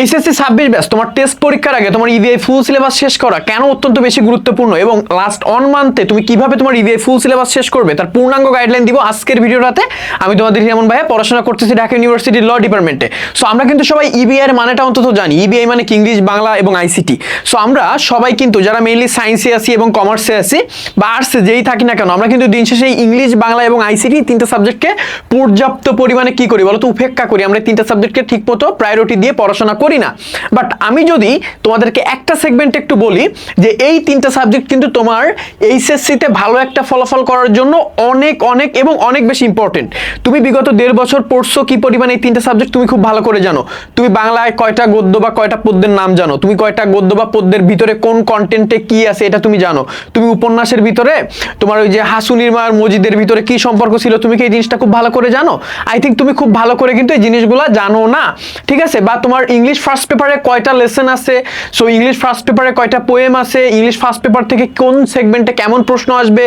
HSC ছাব্বিশ ব্যাস তোমার টেস্ট পরীক্ষার আগে তোমার ইভিআই ফুল সিলেবাস শেষ করা কেন অত্যন্ত বেশি গুরুত্বপূর্ণ? এবং লাস্ট অন মান্থে তুমি কীভাবে তোমার ইভিআই ফুল সিলেবাস শেষ করবে? তার পূর্ণাঙ্গ গাইডলাইন দিব আজকের ভিডিওটাতে। আমি তোমাদের যেমন ভাইয়া, পড়াশোনা করতেছি ঢাকা ইউনিভার্সিটির ল ডিপার্টমেন্টে সো আমরা কিন্তু সবাই ইবিআই এর মানেটা অন্তত জানি। ইবিআই মানে কি? ইংলিশ, বাংলা এবং আইসিটি সো আমরা সবাই কিন্তু যারা মেইনলি সায়েন্সে আছি এবং কমার্সে আছি বা আর্টসে যেই থাকি না কেন, আমরা কিন্তু দিন শেষে ইংলিশ, বাংলা এবং আইসিটি তিনটা সাবজেক্টকে পর্যাপ্ত পরিমাণে কি করি বলো তো উপেক্ষা করি। আমরা তিনটা সাবজেক্টকে ঠিকমতো প্রায়োরিটি দিয়ে পড়াশোনা করি না। বাট আমি যদি তোমাদেরকে একটা সেগমেন্ট একটু বলি, যে এই তিনটা সাবজেক্ট কিন্তু তোমার এইচএসসিতে ভালো একটা ফলাফল করার জন্য অনেক অনেক এবং অনেক বেশি ইম্পর্টেন্ট তুমি বিগত দেড় বছর পড়ছো, কি পরিমাণে এই তিনটা সাবজেক্ট তুমি খুব ভালো করে জানো? তুমি বাংলায় কয়টা গদ্য বা কয়টা পদ্যের নাম জানো? তুমি কয়টা গদ্য বা পদ্যের ভিতরে কোন কন্টেন্টে কি আছে এটা তুমি জানো? তুমি উপন্যাসের ভিতরে, তোমার ওই যে হাসুনির মার মজিদের ভিতরে কি সম্পর্ক ছিল, তুমি কি এই জিনিসটা খুব ভালো করে জানো? আই থিঙ্ক তুমি খুব ভালো করে কিন্তু এই জিনিসগুলো জানো না। ঠিক আছে? বা তোমার ইংলিশ ফার্স্ট পেপারে কয়টা লেসন আছে? সো ইংলিশ ফার্স্ট পেপারে কয়টা পোয়েম আছে? ইংলিশ ফার্স্ট পেপার থেকে কোন সেগমেন্টে কেমন প্রশ্ন আসবে?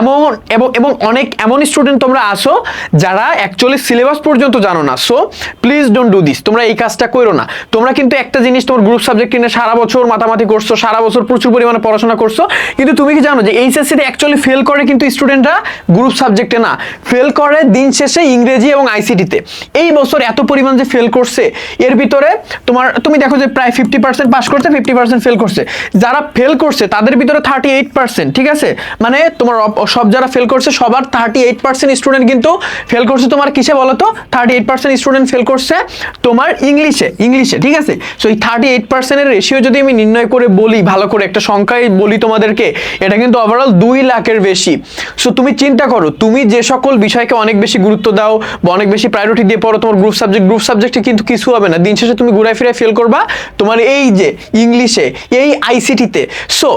এমন, এবং এবং অনেক এমন স্টুডেন্ট তোমরা আসো যারা অ্যাকচুয়ালি সিলেবাস পর্যন্ত জানো না। So please don't do this তোমরা এই কাজটা করো না। তোমরা কিন্তু একটা জিনিস তোমার গ্রুপ সাবজেক্ট কিনে সারা বছর মাতামাতি করছ, সারা বছর প্রচুর পরিমাণে পড়াশোনা করছ, কিন্তু তুমি কি জানো যে এইচএসসিতে অ্যাকচুয়ালি ফেল করে কিন্তু স্টুডেন্টরা গ্রুপ সাবজেক্টে না। ফেল করে দিন শেষে ইংরেজি এবং আইসিটিতে এই বছর এত পরিমাণ যে ফেল করছে, এর ভিতরে তোমার, তুমি দেখো যে প্রায় ফিফটি পার্সেন্ট পাস করছে ফিফটি পার্সেন্ট ফেল করছে। যারা ফেল করছে, তাদের ভিতরে থার্টি এইট পার্সেন্ট ঠিক আছে? মানে তোমার সব যারা ফেল করছে, সবার থার্টি এইট পার্সেন্ট স্টুডেন্ট কিন্তু ফেল করছে। তোমার কিসে বলো তো thirty eight percent student fail করছে তোমার ইংলিশে ইংলিশে ঠিক আছে? সো এই থার্টি এইট পার্সেন্টের রেশিও যদি আমি নির্ণয় করে বলি, ভালো করে একটা সংখ্যায় বলি তোমাদেরকে, এটা কিন্তু ওভারঅল দুই লাখের বেশি। সো তুমি চিন্তা করো, তুমি যে সকল বিষয়কে অনেক বেশি গুরুত্ব দাও বা অনেক বেশি প্রায়োরিটি দিয়ে পড়ো, তোমার গ্রুপ সাবজেক্ট গ্রুপ সাবজেক্টে কিন্তু কিছু হবে না। দিন শেষে তুমি ঘুরায় ফিরে ফেল করবা তোমার এই যে ইংলিশে এই আইসিটিতে সো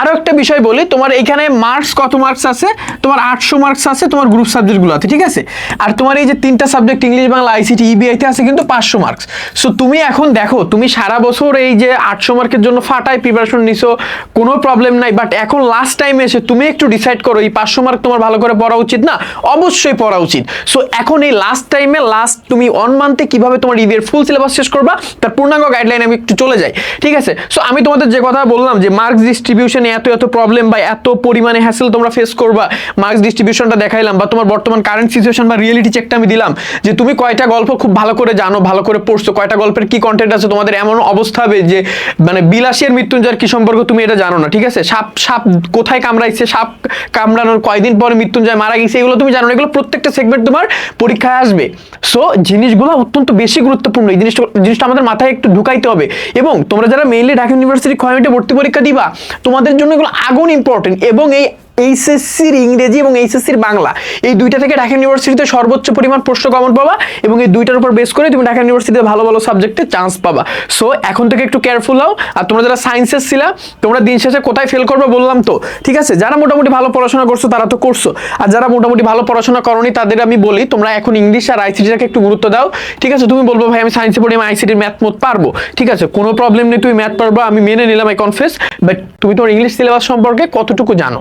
আরও একটা বিষয় বলি, তোমার এইখানে মার্কস কত মার্কস আছে? তোমার আটশো মার্কস আছে তোমার গ্রুপ সাবজেক্টগুলো আছে ঠিক আছে? আর তোমার এই যে তিনটা সাবজেক্ট ইংলিশ বাংলা আইসিটি ইবিআইতে আছে কিন্তু পাঁচশো মার্কস সো তুমি এখন দেখো, তুমি সারা বছর এই যে আটশো মার্কের জন্য ফাটায় প্রিপারেশন নিছো, কোনো প্রবলেম নাই বাট এখন লাস্ট টাইম এসে তুমি একটু ডিসাইড করো, এই পাঁচশো মার্ক তোমার ভালো করে পড়া উচিত না? অবশ্যই পড়া উচিত। সো এখন এই লাস্ট টাইমে লাস্ট তুমি অন মান্থে কীভাবে তোমার ইবিএর ফুল সিলেবাস শেষ করবা তার পূর্ণাঙ্গ গাইডলাইন আমি একটু চলে যাই, ঠিক আছে? সো আমি তোমাদের যে কথা বললাম যে মার্কস ডিস্ট্রিবিউশনে এত এত প্রবলেম বা এত পরিমাণে হ্যাসেল তোমরা ফেস করবা মার্কস ডিস্ট্রিবিউশনটা দেখাইলাম বা তোমার বর্তমান কারেন্ট সিচুয়েশন বা রিয়েলিটি চেকটা আমি দিলাম যে তুমি কয়টা গল্প খুব ভালো করে জানো, ভালো করে পড়ছো, কয়টা গল্পের কি কন্টেন্ট আছে, তোমাদের এমন অবস্থা হবে যে মানে বিলাসের মৃত্যুঞ্জয়ের কি সম্পর্ক তুমি এটা জানো না, ঠিক আছে? সাপ সাপ কোথায় কামড়াইছে, সাপ কামড়ানোর কয়দিন পরে মৃত্যুঞ্জয় মারা গেছে, এগুলো তুমি জানো না, এগুলো প্রত্যেকটা সেগমেন্ট তোমার পরীক্ষায় আসবে। সো জিনিসগুলো অত্যন্ত বেশি গুরুত্বপূর্ণ, এই জিনিসটা জিনিসটা আমাদের মাথায় একটু ঢুকাইতে হবে। এবং তোমরা যারা মেইনলি ঢাকা ইউনিভার্সিটি খয়মেটে ভর্তি পরীক্ষা দিবা, তোমাদের জন্য এগুলো আগুন ইম্পর্টেন্ট এবং এই এইচএসসির ইংরেজি এবং এইচএসসির বাংলা। এই দুইটা থেকে ঢাকা ইউনিভার্সিটিতে সর্বোচ্চ পরিমাণ প্রশ্ন কমন পাবা এবং এই দুইটার উপর বেস করে তুমি ঢাকা ইউনিভার্সিটিতে ভালো ভালো সাবজেক্টে চান্স পাবা। সো এখন থেকে একটু কেয়ারফুল হও। আর তোমরা যারা সায়েন্সের ছিলা, তোমরা দিন শেষে কোথায় ফেল করবে বললাম তো। ঠিক আছে? যারা মোটামুটি ভালো পড়াশোনা করছ, তারা তো করছ। আর যারা মোটামুটি ভালো পড়াশোনা করনি, তাদের আমি বলি, তোমরা এখন ইংলিশ আর আইসিটিটাকে একটু গুরুত্ব দাও। ঠিক আছে? তুমি বলব, ভাই, আমি সায়েন্সে পড়ি, আমি আইসিটির ম্যাথ মত পারব। ঠিক আছে? কোনো প্রবলেম নেই, তুমি ম্যাথ পারব, আমি মেনে নিলাম আই কনফেস বাট তুমি তোমার ইংলিশ সিলেবাস সম্পর্কে কতটুকু জানো?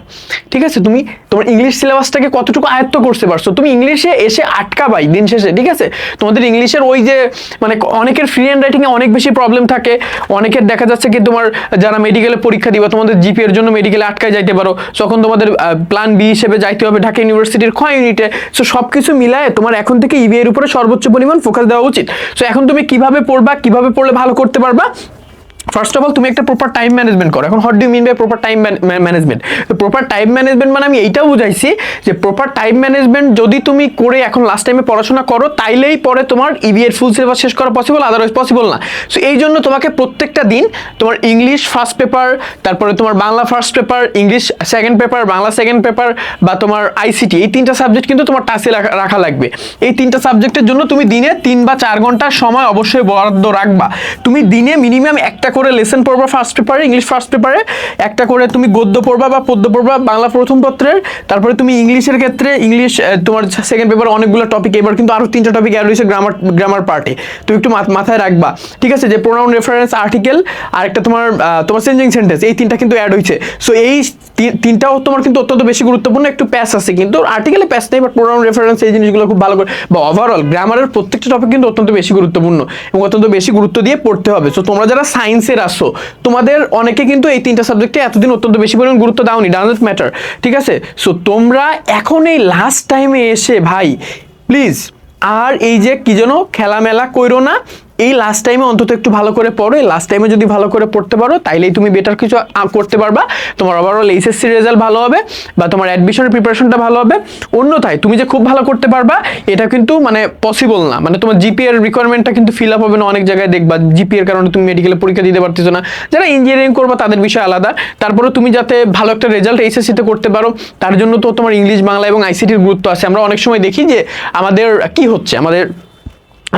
ঠিক আছে? তুমি তোমার ইংলিশ সিলেবাসটাকে কতটুকু আয়ত্ত করতে পারছ তুমি ইংলিশে এসে আটকাবাই দিন শেষে, ঠিক আছে? তোমাদের ইংলিশের ওই যে মানে অনেকের ফ্রি হ্যান্ড রাইটিংয়ে অনেক বেশি প্রবলেম থাকে। অনেকের দেখা যাচ্ছে কি তোমার যারা মেডিকেলে পরীক্ষা দিবা, তোমাদের জিপি এর জন্য মেডিকেলে আটকায় যাইতে পারো। তখন তোমাদের প্ল্যান বি হিসেবে যাইতে হবে ঢাকা ইউনিভার্সিটির ক্ষয় ইউনিটে সো সব কিছু মিলায় তোমার এখন থেকে ইবি এর উপরে সর্বোচ্চ পরিমাণ ফোকাস দেওয়া উচিত। সো এখন তুমি কীভাবে পড়বা, কীভাবে পড়লে ভালো করতে পারবা ফার্স্ট অফ অল তুমি একটা প্রপার টাইম ম্যানেজমেন্ট করো। এখন how do mean by proper time management তো প্রপার টাইম ম্যানেজমেন্ট মানে আমি এইটাও বুঝাইছি যে প্রপার টাইম ম্যানেজমেন্ট যদি তুমি করে এখন লাস্ট টাইমে পড়াশোনা করো, তাইলেই পরে তোমার ইবি এর ফুল সিলেবাস শেষ করা পসিবল আদারওয়াইজ পসিবল না। সো এই জন্য তোমাকে প্রত্যেকটা দিন তোমার ইংলিশ ফার্স্ট পেপার তারপরে তোমার Bangla first paper English second paper Bangla second paper বা তোমার আইসিটি এই তিনটা সাবজেক্ট কিন্তু তোমার টাসে রাখা লাগবে। এই তিনটা সাবজেক্টের জন্য তুমি দিনে তিন বা চার ঘণ্টার সময় অবশ্যই বরাদ্দ রাখবা। তুমি দিনে মিনিমাম একটা করে লেসন পড়বা ফার্স্ট পেপারে ইংলিশ ফার্স্ট পেপারে একটা করে তুমি গদ্য পড়বা বা পদ্য পড়বা, বাংলা প্রথম পত্রের। তারপরে তুমি ইংলিশের ক্ষেত্রে ইংলিশ তোমার সেকেন্ড পেপার অনেকগুলো টপিক এবার কিন্তু আরও তিনটা টপিক অ্যাড হয়েছে গ্রামার গ্রামার পার্টে তুমি একটু মাথায় রাখবা। ঠিক আছে? যে প্রোনাউন রেফারেন্স আর্টিকেল আর একটা তোমার তোমার চেঞ্জিং সেন্টেন্স এই তিনটা কিন্তু অ্যাড হয়েছে। সো এই তিনটাও তোমার কিন্তু অত্যন্ত বেশি গুরুত্বপূর্ণ। একটু প্যাস আছে কিন্তু আর্টিকেলে প্যাস নেই বাট প্রোনাউন রেফারেন্স এই জিনিসগুলো খুব ভালো করে বা ওভারঅল গ্রামারের প্রত্যেকটা টপিক কিন্তু অত্যন্ত বেশি গুরুত্বপূর্ণ এবং অত্যন্ত বেশি গুরুত্ব দিয়ে পড়তে হবে। সো তোমরা যারা সায়েন্সের আসো। তোমাদের অনেকে কিন্তু এই তিনটা সাবজেক্টে এতদিন অত্যন্ত বেশি পরিমাণ গুরুত্ব দাওনি ডাজন্ট ম্যাটার ঠিক আছে? সো তোমরা এখন এই লাস্ট টাইমে এসে ভাই প্লিজ আর এই যে কি যেন খেলামেলা কইরো না এই লাস্ট টাইমে অন্তত একটু ভালো করে পড়ো লাস্ট টাইমে যদি ভালো করে পড়তে পারো, তাইলেই তুমি বেটার কিছু করতে পারবা। তোমার ওভারঅল এইচএসসি রেজাল্ট ভালো হবে বা তোমার অ্যাডমিশনের প্রিপারেশনটা ভালো হবে। অন্যথায় তুমি যে খুব ভালো করতে পারবা, এটা কিন্তু মানে পসিবল না। মানে তোমার জিপিএর রিকোয়ারমেন্টটা কিন্তু ফিল আপ হবে না, অনেক জায়গায় দেখবা। জিপিএর কারণে তুমি মেডিকেলে পরীক্ষা দিতে পারতেছো না। যারা ইঞ্জিনিয়ারিং করবা, তাদের বিষয় আলাদা। তারপরে তুমি যাতে ভালো একটা রেজাল্ট এইচএসসিতে করতে পারো, তার জন্য তো তোমার ইংলিশ বাংলা এবং আইসিটির গুরুত্ব আছে। আমরা অনেক সময় দেখি যে আমাদের কি হচ্ছে? আমাদের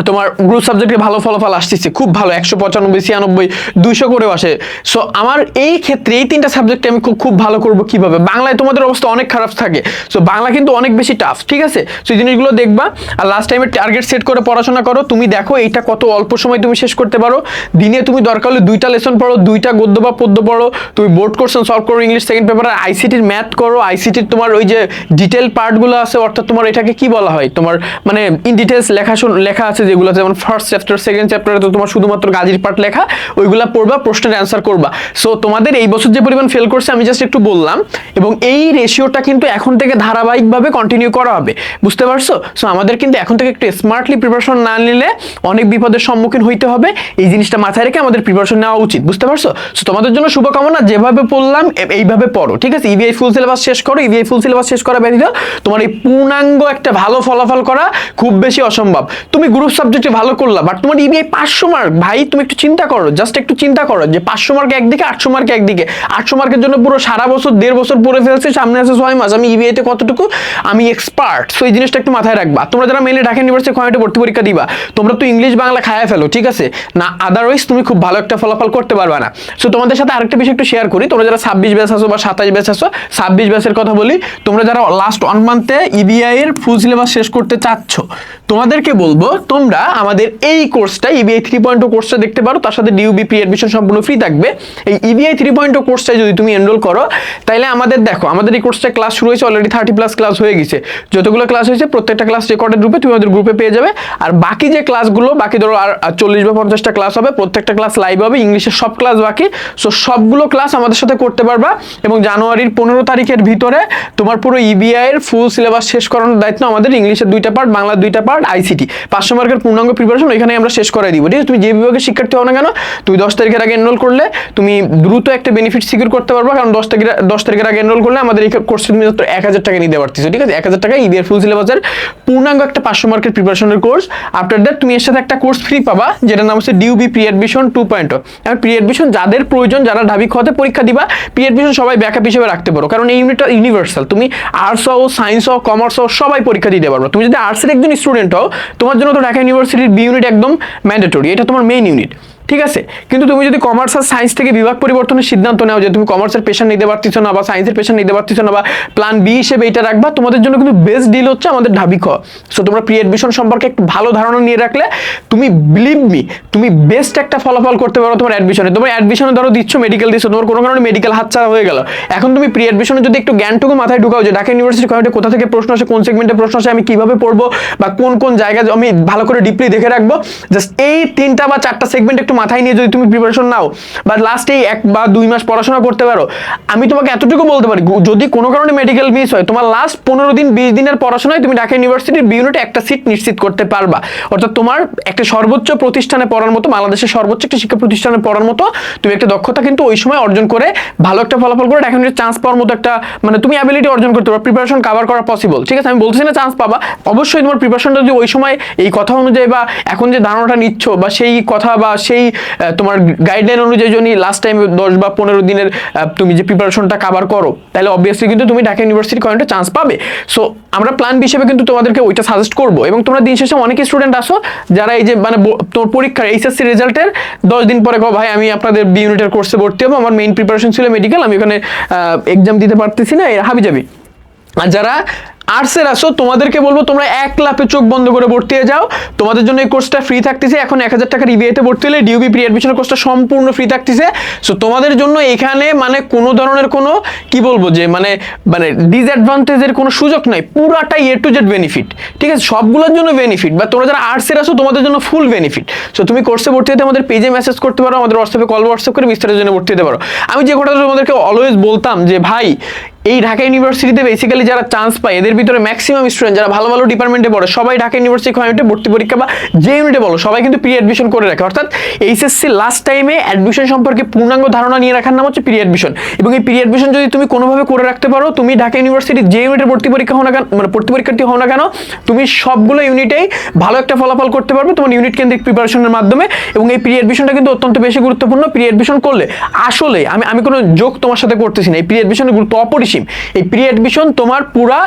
তোমার গ্রুপ সাবজেক্টে ভালো ফলাফল আসতেছে, খুব ভালো, একশো পঁচানব্বই, ছিয়ানব্বই, দুইশো করেও আসে। সো আমার এই ক্ষেত্রে এই তিনটা সাবজেক্টে আমি খুব খুব ভালো করব কীভাবে? বাংলায় তোমাদের অবস্থা অনেক খারাপ থাকে। সো বাংলা কিন্তু অনেক বেশি টাফ ঠিক আছে? সো এই জিনিসগুলো দেখবা। আর লাস্ট টাইমে টার্গেট সেট করে পড়াশোনা করো। তুমি দেখো এইটা কত অল্প সময় তুমি শেষ করতে পারো। দিনে তুমি দরকার হলে দুইটা লেসন পড়ো, দুইটা গদ্য বা পদ্য পড়ো। তুমি বোর্ড কোশ্চেন সলভ করো ইংলিশ সেকেন্ড পেপার আইসিটির ম্যাথ করো। আইসিটির তোমার ওই যে ডিটেল পার্টগুলো আছে, অর্থাৎ তোমার এটাকে কি বলা হয়? তোমার মানে ইন ডিটেলস লেখা লেখা আছে যেগুলো যেমন ফার্স্ট চ্যাপ্টার সেকেন্ড চ্যাপ্টারে তো তোমার শুধুমাত্র গাজির পার্ট লেখা, ওইগুলা পড়বা, প্রশ্নের অ্যান্সার করবা। সো তোমাদের এই বছর যে পরিমাণ ফেল করছে, আমি জাস্ট একটু বললাম, এবং এই রেশিওটা কিন্তু এখন থেকে ধারাবাহিকভাবে কন্টিনিউ করা হবে। বুঝতে পারছ? সো আমাদের কিন্তু এখন থেকে একটু স্মার্টলি প্রিপারেশন না নিলে অনেক বিপদের সম্মুখীন হইতে হবে। এই জিনিসটা মাথায় রেখে আমাদের প্রিপারেশন নেওয়া উচিত, বুঝতে পারছ? সো তোমাদের জন্য শুভকামনা, যেভাবে পড়লাম এইভাবে পড়ো, ঠিক আছে? ইভিআই ফুল সিলেবাস শেষ করো ইভিআই ফুল সিলেবাস শেষ করা ব্যতীত তোমার এই পূর্ণাঙ্গ একটা ভালো ফলাফল করা খুব বেশি অসম্ভব। তুমি গ্রুপ সাবজেক্টে ভালো করলাম বাট তোমার ইবিআই পাঁচশো মার্ক ভাই, তুমি একটু চিন্তা করো জাস্ট একটু চিন্তা করো যে পাঁচশো মার্কে একদিকে, আটশো মার্কে একদিকে। আটশো মার্কের জন্য পুরো সারা বছর, দেড় বছর পড়ে ফেলছে, সামনে আছে ছয় মাস। আমি ইবিআইতে কতটুকু? আমি এক্সপার্ট সো এই জিনিসটা একটু মাথায় রাখবা। তোমরা যারা মেলে ঢাকা ইউনিভার্সিটি কয়েকটা ভর্তি পরীক্ষা দিবা, তোমরা তো ইংলিশ বাংলা খায়া ফেলো, ঠিক আছে? না আদারওয়াইজ তুমি খুব ভালো একটা ফলাফল করতে পারবে না। সো তোমাদের সাথে আরেকটা বিষয় একটু শেয়ার করি। তোমরা যারা ছাব্বিশ ব্যাচ আসো বা সাতাশ ব্যাচ আসো ছাব্বিশ ব্যাচের কথা বলি, তোমরা যারা লাস্ট ওয়ান মান্থে ইবিআই এর ফুল সিলেবাস শেষ করতে চাচ্ছ, তোমাদেরকে বলব তোমরা আমাদের এই কোর্সটা ইবিআই থ্রি পয়েন্ট ও কোর্সটা দেখতে পারো। তার সাথে ডিউবি প্রি অ্যাডমিশন সম্পূর্ণ ফ্রি থাকবে। এই ইবিআই থ্রি পয়েন্ট ও কোর্সটায় যদি তুমি এনরোল করো তাহলে আমাদের দেখো, আমাদের এই কোর্সটা ক্লাস শুরু হয়েছে অলরেডি থার্টি প্লাস ক্লাস হয়ে গেছে। যতগুলো ক্লাস হয়েছে, প্রত্যেকটা ক্লাস রেকর্ডেড রূপে তুমি আমাদের গ্রুপে পেয়ে যাবে। আর বাকি যে ক্লাসগুলো বাকি ধরো আর চল্লিশ বা পঞ্চাশটা ক্লাস হবে, প্রত্যেকটা ক্লাস লাইভ হবে, ইংলিশের সব ক্লাস বাকি। সো সবগুলো ক্লাস আমাদের সাথে করতে পারবা এবং জানুয়ারির পনেরো তারিখের ভিতরে তোমার পুরো ইবিআই এর ফুল সিলেবাস শেষ করানোর দায়িত্ব আমাদের ইংলিশের দুইটা পার্ট বাংলার দুইটা পার্ট আইসিটি পাঁচশো মার্কের পূর্ণাঙ্গ প্রিপারেশন এখানে আমরা শেষ করে দিব, ঠিক আছে? তুমি যে বিভাগের শিক্ষার্থী হও না কেন, তুমি দশ তারিখের আগে এনরোল করলে তুমি দ্রুত একটা বেনিফিট সিকিউর করতে পারবা, কারণ দশ তারিখের দশ তারিখের আগে এনরোল করলে আমাদের এই কোর্সে তুমি মাত্র এক হাজার টাকা নিতে পারতেছো, ঠিক আছে? এক হাজার টাকা ইবিআর ফুল সিলেবাসের পূর্ণাঙ্গ একটা পাঁচশো মার্কের প্রিপারেশনের কোর্স আফটার দ্যাট তুমি এর সাথে একটা কোর্স ফ্রি পাবা, যেটার নাম হচ্ছে D U B pre admission two point এবং প্রি অ্যাডমিশন যাদের প্রয়োজন, যারা ঢাবি খতে পরীক্ষা দিবা প্রি অ্যাডমিশন সবাই ব্যাকআপ হিসেবে রাখতে পারো, কারণ এই ইউনিটটা ইউনিভার্সাল তুমি আর্টস হও সায়েন্স হও কমার্স হও, সবাই পরীক্ষা দিতে পারবে। তুমি যদি আর্টসের একজন স্টুডেন্ট হও, তোমার জন্য তো ঢাকা ইউনিভার্সিটির বি ইউনিট একদম ম্যান্ডেটরি এটা তোমার মেইন ইউনিট ঠিক আছে? কিন্তু তুমি যদি কমার্স আর সায়েন্স থেকে বিভাগ পরিবর্তনের সিদ্ধান্ত নাও যে তুমি কমার্সের পেশা নিতে পারতেছো না বা সায়েন্সের পেশা নিতে পারতেছো না বা প্ল্যান বি হিসেবে এটা রাখবা, তোমাদের জন্য কিন্তু বেস্ট ডিল হচ্ছে আমাদের ঢাবি খ। সো তোমরা প্রি অ্যাডমিশন সম্পর্কে একটু ভালো ধারণা নিয়ে রাখলে, তুমি বিলিভ মি তুমি বেস্ট একটা ফলাফল করতে পারো তোমার অ্যাডমিশনে তোমার অ্যাডমিশনে ধরো দিচ্ছ মেডিকেল দিচ্ছ, তোমার কোনো কারণে মেডিকেল হাতছাড়া হয়ে গেল। এখন তুমি প্রি অ্যাডমিশনে যদি একটু জ্ঞানটুকু মাথায় ঢুকাও যে ঢাকা ইউনিভার্সিটি কয়েকটা কোথা থেকে প্রশ্ন আসে, কোন সেগমেন্টে প্রশ্ন আসে, আমি কীভাবে পড়ব বা কোন কোন জায়গায় আমি ভালো করে ডিপলি দেখে রাখব জাস্ট এই তিনটা বা চারটা সেগমেন্ট একটু মাথায় নিয়ে যদি তুমি প্রিপারেশন নাও বা লাস্ট এক বা দুই মাস পড়াশোনা করতে পারো, আমি তোমাকে এতটুকু বলতে পারি যদি কোনো কারণে মেডিকেল মিস হয়, তোমার লাস্ট পনেরো দিন, বিশ দিনের পড়াশোনায় তুমি ঢাকা ইউনিভার্সিটির বি ইউনিটে একটা সিট নিশ্চিত করতে পারবা। অর্থাৎ তোমার একটা সর্বোচ্চ প্রতিষ্ঠানে পড়ার মতো, বাংলাদেশের সর্বোচ্চ একটা শিক্ষা প্রতিষ্ঠানে পড়ার মতো, তুমি একটা দক্ষতা কিন্তু ওই সময় অর্জন করে ভালো একটা ফলাফল করে ইউনিভার্সিটি চান্স পাওয়ার মতো একটা মানে তুমি অ্যাবিলিটি অর্জন করতে পারো প্রিপারেশন কভার করা পসিবল ঠিক আছে, আমি বলছি না চান্স পাবা, অবশ্যই তোমার প্রিপারেশনটা যদি ওই সময় এই কথা অনুযায়ী বা এখন যে ধারণাটা নিচ্ছ বা সেই কথা বা সেই তোমার গাইডলাইন অনুযায়ী যদি লাস্ট টাইম দশ বা পনেরো দিনের তুমি যে প্রিপারেশনটা কাভার করো, তাহলে অবভিয়াসলি কিন্তু তুমি ঢাকা ইউনিভার্সিটি কয়েকটা চান্স পাবে। সো আমরা প্ল্যান হিসেবে কিন্তু তোমাদেরকে ওইটা সাজেস্ট করব। এবং তোমরা দিন শেষে অনেক স্টুডেন্ট আসো, যারা এই যে মানে তোমার পরীক্ষার এইচএসসি রেজাল্টের দশ দিন পরে ভাই, আমি আপনাদের বি ইউনিটের কোর্সে ভর্তি হব, আমার মেইন প্রিপারেশন ছিল মেডিকেল আমি ওখানে এক্সাম দিতে পারতেছি না। এর হাবি যাবি আর যারা আর্টসের আসো, তোমাদেরকে বলব, তোমরা এক লাফে চোখ বন্ধ করে ভর্তি হয়ে যাও। তোমাদের জন্য এই কোর্সটা ফ্রি থাকতেছে। এখন এক হাজার টাকার ইবিআইতে ভর্তি হলে ডিউবি প্রি অ্যাডমিশনের কোর্সটা সম্পূর্ণ ফ্রি থাকতেছে। সো তোমাদের জন্য এখানে মানে কোনো ধরনের কোনো, কি বলব যে মানে মানে ডিসঅ্যাডভান্টেজের কোনো সুযোগ নাই। পুরাটাই এ টু জেড বেনিফিট ঠিক আছে? সবগুলোর জন্য বেনিফিট বা তোমরা যারা আর্টসের আসো তোমাদের জন্য ফুল বেনিফিট সো তুমি কোর্সে ভর্তি হতে আমাদের পেজে মেসেজ করতে পারো, আমাদের হোয়াটসঅ্যাপে কল হোয়াটসঅ্যাপ করে বিস্তারের জন্য ভর্তি হতে পারো। আমি যে কথাটা তোমাদেরকে অলওয়েজ বলতাম যে, ভাই, এই ঢাকা ইউনিভার্সিটিতে বেসিক্যালি যারা চান্স পায়, এদের ভিতরে ম্যাক্সিমাম স্টুডেন্ট যারা ভালো ভালো ডিপার্টমেন্টে পড়ে, সবাই ঢাকা ইউনিভার্সিটি ইউনিটে ভর্তি পরীক্ষা বা যে ইউনিটে বলো, সবাই কিন্তু প্রি অ্যাডমিশন করে রাখে। অর্থাৎ এইচএসসি লাস্ট টাইমে অ্যাডমিশন সম্পর্কে পূর্ণাঙ্গ ধারণা নিয়ে রাখার নাম হচ্ছে প্রি অ্যাডমিশন এবং এই প্রি অ্যাডমিশন যদি তুমি কোনোভাবে করে রাখতে পারো, তুমি ঢাকা ইউনিভার্সিটি যে ইউনিটের ভর্তি পরীক্ষা হও না কেন মানে ভর্তি পরীক্ষার্থী হও না কেন, তুমি সবগুলো ইউনিটেই ভালো একটা ফলাফল করতে পারবে তোমার ইউনিট কেন্দ্রিক প্রিপারেশনের মাধ্যমে। এবং এই প্রি অ্যাডমিশনটা কিন্তু অত্যন্ত বেশি গুরুত্বপূর্ণ। প্রি অ্যাডমিশন করলে আসলে আমি আমি কোনো যোগ তোমার সাথে করতেছি না। এই প্রি অ্যাডমিশনের গুরুত্ব অপরিসীম। এই প্রি অ্যাডমিশন তোমার পুরা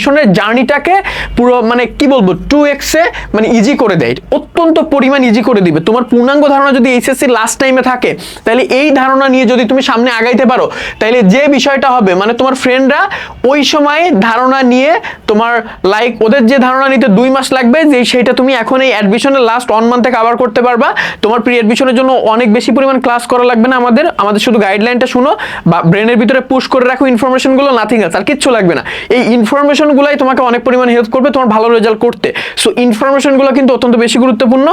অ্যাডমিশনের জার্নিটাকে পুরো মানে কি বলব টু এক্সে মানে ইজি করে দেয়। অত্যন্ত পরিমাণ ইজি করে দিবে। তোমার পূর্ণাঙ্গ ধারণা যদি এইচএসসি লাস্ট টাইমে থাকে, তাহলে এই ধারণা নিয়ে যদি তুমি সামনে আগাইতে পারো, তাহলে যে বিষয়টা হবে মানে তোমার ফ্রেন্ডরা ওই সময় ধারণা নিয়ে তোমার লাইক ওদের যে ধারণা নিতে দুই মাস লাগবে, যে সেইটা তুমি এখন এই অ্যাডমিশনের লাস্ট ওয়ান মান্থে কভার করতে পারবা। তোমার প্রি অ্যাডমিশনের জন্য অনেক বেশি পরিমাণ ক্লাস করা লাগবে না আমাদের। আমাদের শুধু গাইডলাইনটা শুনো, বা ব্রেনের ভিতরে পুশ করে রাখো ইনফরমেশনগুলো নাথিং আছে আর কিচ্ছু লাগবে না। এই ইনফরমেশনগুলোই তোমাকে অনেক পরিমাণ হেল্প করবে তোমার ভালো রেজাল্ট করতে। সো ইনফরমেশনগুলো কিন্তু অত্যন্ত বেশি গুরুত্বপূর্ণ।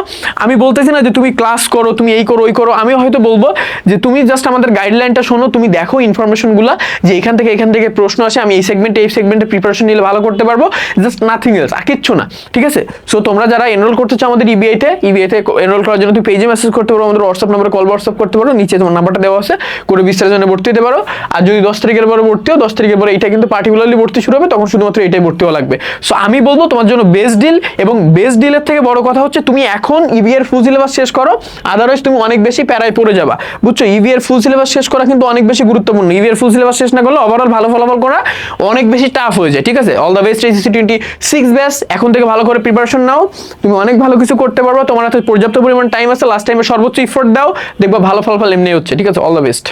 আমি বলতেছি না যে তুমি ক্লাস করো, তুমি এই করো, ওই করো আমি হয়তো বলব যে তুমি জাস্ট আমাদের গাইডলাইনটা শোনো, তুমি দেখো ইনফরমেশনগুলো, যে এখান থেকে এখান থেকে প্রশ্ন আসে, আমি এই সেগমেন্টে এই সেগমেন্টে প্রিপারেশন নিলে ভালো করতে পারব জাস্ট নাথিং এলস আর কিচ্ছু না, ঠিক আছে? সো তোমরা যারা এনরোল করতে চাও আমাদের ইবিআইতে ইবিআইতে এনরোল করার জন্য তুমি পেজে মেসেজ করতে পারো, আমাদের হোয়াটসঅ্যাপ নাম্বারে কল হোয়াটসঅ্যাপ করতে পারো, নিচে তোমার নাম্বারটা দেওয়া আছে, করে বিস্তারের জন্য ভর্তি হতে পারো। আর যদি দশ তারিখের পরে ভর্তি হও, দশ তারিখের পরে এটা কিন্তু পার্টিকুলারলি ভর্তি শুরু হবে, তখন শুধুমাত্র এটাই ভর্তি হওয়া লাগবে। সো আমি বলব তোমার জন্য বেস্ট ডিল এবং বেস্ট ডিলের থেকে বড় কথা হচ্ছে তুমি এখন ইবিএর ফুল সিলেবাস শেষ করো আদারওয়াইজ তুমি অনেক বেশি প্যারায় পড়ে যাবা। বুঝছ? ইবিএর ফুল সিলেবাস শেষ করা কিন্তু অনেক বেশি গুরুত্বপূর্ণ। ইভি এর ফুল সিলেবাস শেষ না করলে ওভারঅল ভালো ফলাফল করা অনেক বেশি টাফ হয়ে যায়, ঠিক আছে? All the best HSC twenty six batch এখন থেকে ভালো করে প্রিপারেশন নাও। তুমি অনেক ভালো কিছু করতে পারবে, তোমার হাতে পর্যাপ্ত পরিমাণ টাইম আছে লাস্ট টাইমে সর্বোচ্চ ইফোর্ট দাও, দেখবা ভালো ফলাফল এমনি হচ্ছে, ঠিক আছে? All the best